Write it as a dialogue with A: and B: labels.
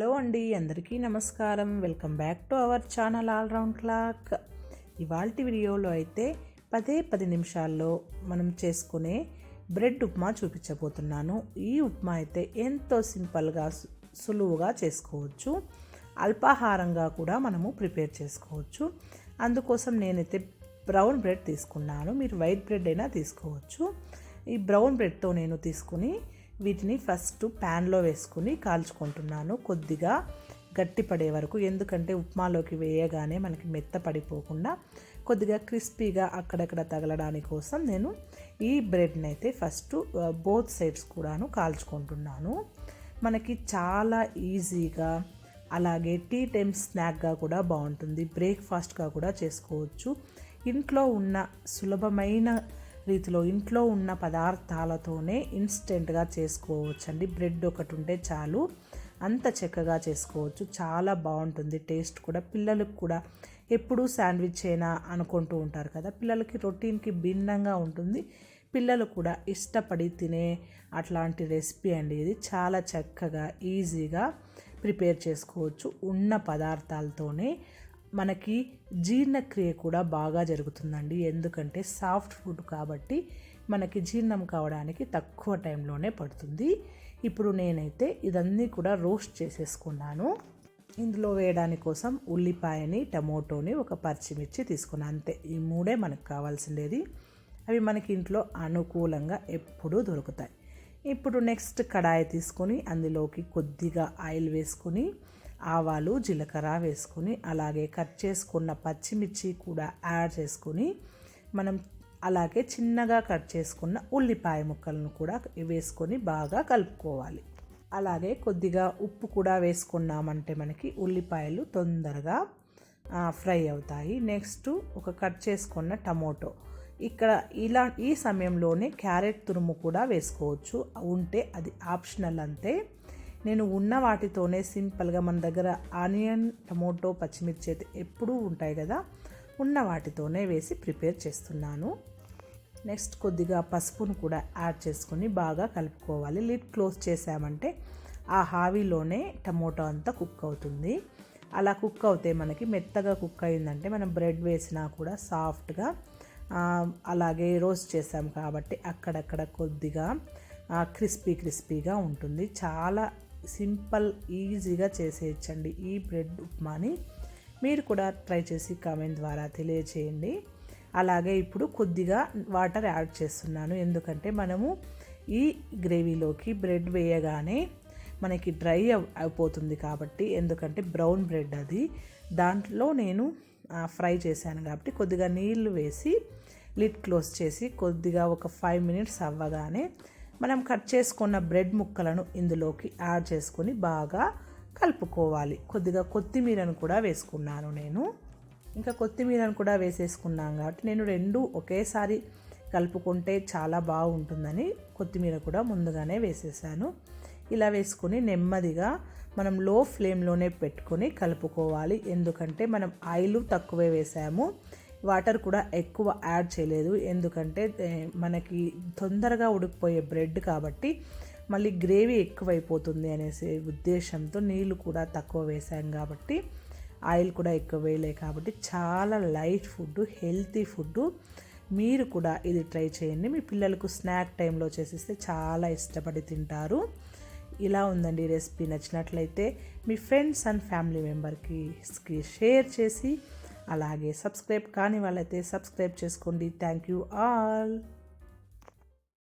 A: Hello అండి అందరికీ నమస్కారం. Welcome back to our channel all round clock. ఇవాళ వీడియోలో అయితే పదే పది నిమిషాల్లో మనం చేసుకునే బ్రెడ్ ఉప్మా చూపించబోతున్నాను. ఈ ఉప్మా అయితే ఎంతో సింపుల్గా సులువుగా చేసుకోవచ్చు. అల్పాహారంగా కూడా మనము ప్రిపేర్ చేసుకోవచ్చు. అందుకోసం నేనైతే బ్రౌన్ బ్రెడ్ తీసుకున్నాను. మీరు వైట్ బ్రెడ్ అయినా తీసుకోవచ్చు. ఈ బ్రౌన్ బ్రెడ్తో నేను తీసుకుని వీటిని ఫస్ట్ ప్యాన్లో వేసుకుని కాల్చుకుంటున్నాను. కొద్దిగా గట్టిపడే వరకు. ఎందుకంటే ఉప్మాలోకి వేయగానే మనకి మెత్త పడిపోకుండా కొద్దిగా క్రిస్పీగా అక్కడక్కడ తగలడానికి కోసం నేను ఈ బ్రెడ్ని అయితే ఫస్ట్ బోత్ సైడ్స్ కూడాను కాల్చుకుంటున్నాను. మనకి చాలా ఈజీగా అలాగే టీ టైమ్ స్నాక్గా కూడా బాగుంటుంది. బ్రేక్ఫాస్ట్గా కూడా చేసుకోవచ్చు. ఇంట్లో ఉన్న సులభమైన రీతిలో ఇంట్లో ఉన్న పదార్థాలతోనే ఇన్స్టెంట్గా చేసుకోవచ్చండి. బ్రెడ్ ఒకటి ఉంటే చాలు. అంత చక్కగా చేసుకోవచ్చు. చాలా బాగుంటుంది. టేస్ట్ కూడా. పిల్లలకు కూడా ఎప్పుడూ శాండ్విచ్ అయినా అనుకుంటూ ఉంటారు కదా. పిల్లలకి రొటీన్కి భిన్నంగా ఉంటుంది. పిల్లలు కూడా ఇష్టపడి తినే అట్లాంటి రెసిపీ అండి ఇది. చాలా చక్కగా ఈజీగా ప్రిపేర్ చేసుకోవచ్చు. ఉన్న పదార్థాలతోనే మనకి జీర్ణక్రియ కూడా బాగా జరుగుతుందండి. ఎందుకంటే సాఫ్ట్ ఫుడ్ కాబట్టి మనకి జీర్ణం కావడానికి తక్కువ టైంలోనే పడుతుంది. ఇప్పుడు నేనైతే ఇదన్నీ కూడా రోస్ట్ చేసేసుకున్నాను. ఇందులో వేయడానికి కోసం ఉల్లిపాయని టమోటోని ఒక పచ్చిమిర్చి తీసుకున్నాను. అంతే ఈ మూడే మనకు కావాల్సిండేది. అవి మనకి ఇంట్లో అనుకూలంగా ఎప్పుడూ దొరుకుతాయి. ఇప్పుడు నెక్స్ట్ కడాయి తీసుకొని అందులోకి కొద్దిగా ఆయిల్ వేసుకొని ఆవాలు జీలకర్ర వేసుకొని అలాగే కట్ చేసుకున్న పచ్చిమిర్చి కూడా యాడ్ చేసుకొని మనం అలాగే చిన్నగా కట్ చేసుకున్న ఉల్లిపాయ ముక్కలను కూడా వేసుకొని బాగా కలుపుకోవాలి. అలాగే కొద్దిగా ఉప్పు కూడా వేసుకున్నామంటే మనకి ఉల్లిపాయలు తొందరగా ఫ్రై అవుతాయి. నెక్స్ట్ ఒక కట్ చేసుకున్న టమోటో. ఇక్కడ ఇలా ఈ సమయంలోనే క్యారెట్ తురుము కూడా వేసుకోవచ్చు. ఉంటే అది ఆప్షనల్ అంతే. నేను ఉన్న వాటితోనే సింపుల్గా మన దగ్గర ఆనియన్ టమోటో పచ్చిమిర్చి అయితే ఎప్పుడూ ఉంటాయి కదా ఉన్న వాటితోనే వేసి ప్రిపేర్ చేస్తున్నాను. నెక్స్ట్ కొద్దిగా పసుపును కూడా యాడ్ చేసుకొని బాగా కలుపుకోవాలి. లిడ్ క్లోజ్ చేసామంటే ఆ హావీలోనే టమోటో అంతా కుక్ అవుతుంది. అలా కుక్ అవుతే మనకి మెత్తగా కుక్ అయిందంటే మనం బ్రెడ్ వేసినా కూడా సాఫ్ట్గా అలాగే రోస్ట్ చేసాం కాబట్టి అక్కడక్కడ కొద్దిగా క్రిస్పీ క్రిస్పీగా ఉంటుంది. చాలా సింపుల్ ఈజీగా చేసేయచ్చండి ఈ బ్రెడ్ ఉప్మాని. మీరు కూడా ట్రై చేసి కామెంట్ ద్వారా తెలియచేయండి. అలాగే ఇప్పుడు కొద్దిగా వాటర్ యాడ్ చేస్తున్నాను. ఎందుకంటే మనము ఈ గ్రేవీలోకి బ్రెడ్ వేయగానే మనకి డ్రై అవ్- అయిపోతుంది కాబట్టి ఎందుకంటే బ్రౌన్ బ్రెడ్ అది. దాంట్లో నేను ఫ్రై చేశాను కాబట్టి కొద్దిగా నీళ్ళు వేసి లిడ్ క్లోజ్ చేసి కొద్దిగా ఒక ఫైవ్ మినిట్స్ అవ్వగానే మనం కట్ చేసుకున్న బ్రెడ్ ముక్కలను ఇందులోకి యాడ్ చేసుకొని బాగా కలుపుకోవాలి. కొద్దిగా కొత్తిమీరను కూడా వేసుకున్నాను నేను. ఇంకా కొత్తిమీరను కూడా వేసేసుకున్నాం కాబట్టి నేను రెండు ఒకేసారి కలుపుకుంటే చాలా బాగుంటుందని కొత్తిమీర కూడా ముందుగానే వేసేసాను. ఇలా వేసుకొని నెమ్మదిగా మనం లో ఫ్లేమ్లోనే పెట్టుకొని కలుపుకోవాలి. ఎందుకంటే మనం ఆయిల్ తక్కువే వేసాము. వాటర్ కూడా ఎక్కువ యాడ్ చేయలేదు. ఎందుకంటే మనకి తొందరగా ఉడికిపోయే బ్రెడ్ కాబట్టి మళ్ళీ గ్రేవీ ఎక్కువైపోతుంది అనేసి ఉద్దేశంతో నీళ్ళు కూడా తక్కువ వేసాం కాబట్టి ఆయిల్ కూడా ఎక్కువ వేయలే కాబట్టి చాలా లైట్ ఫుడ్ హెల్తీ ఫుడ్ మీరు కూడా ఇది ట్రై చేయండి. మీ పిల్లలకు స్నాక్ టైంలో చేసిస్తే చాలా ఇష్టపడి తింటారు. ఇలా ఉందండి రెసిపీ నచ్చినట్లయితే మీ ఫ్రెండ్స్ అండ్ ఫ్యామిలీ మెంబర్కి షేర్ చేసి అలాగే సబ్స్క్రైబ్ కాని వాళ్ళైతే సబ్స్క్రైబ్ చేసుకోండి థ్యాంక్ యూ ఆల్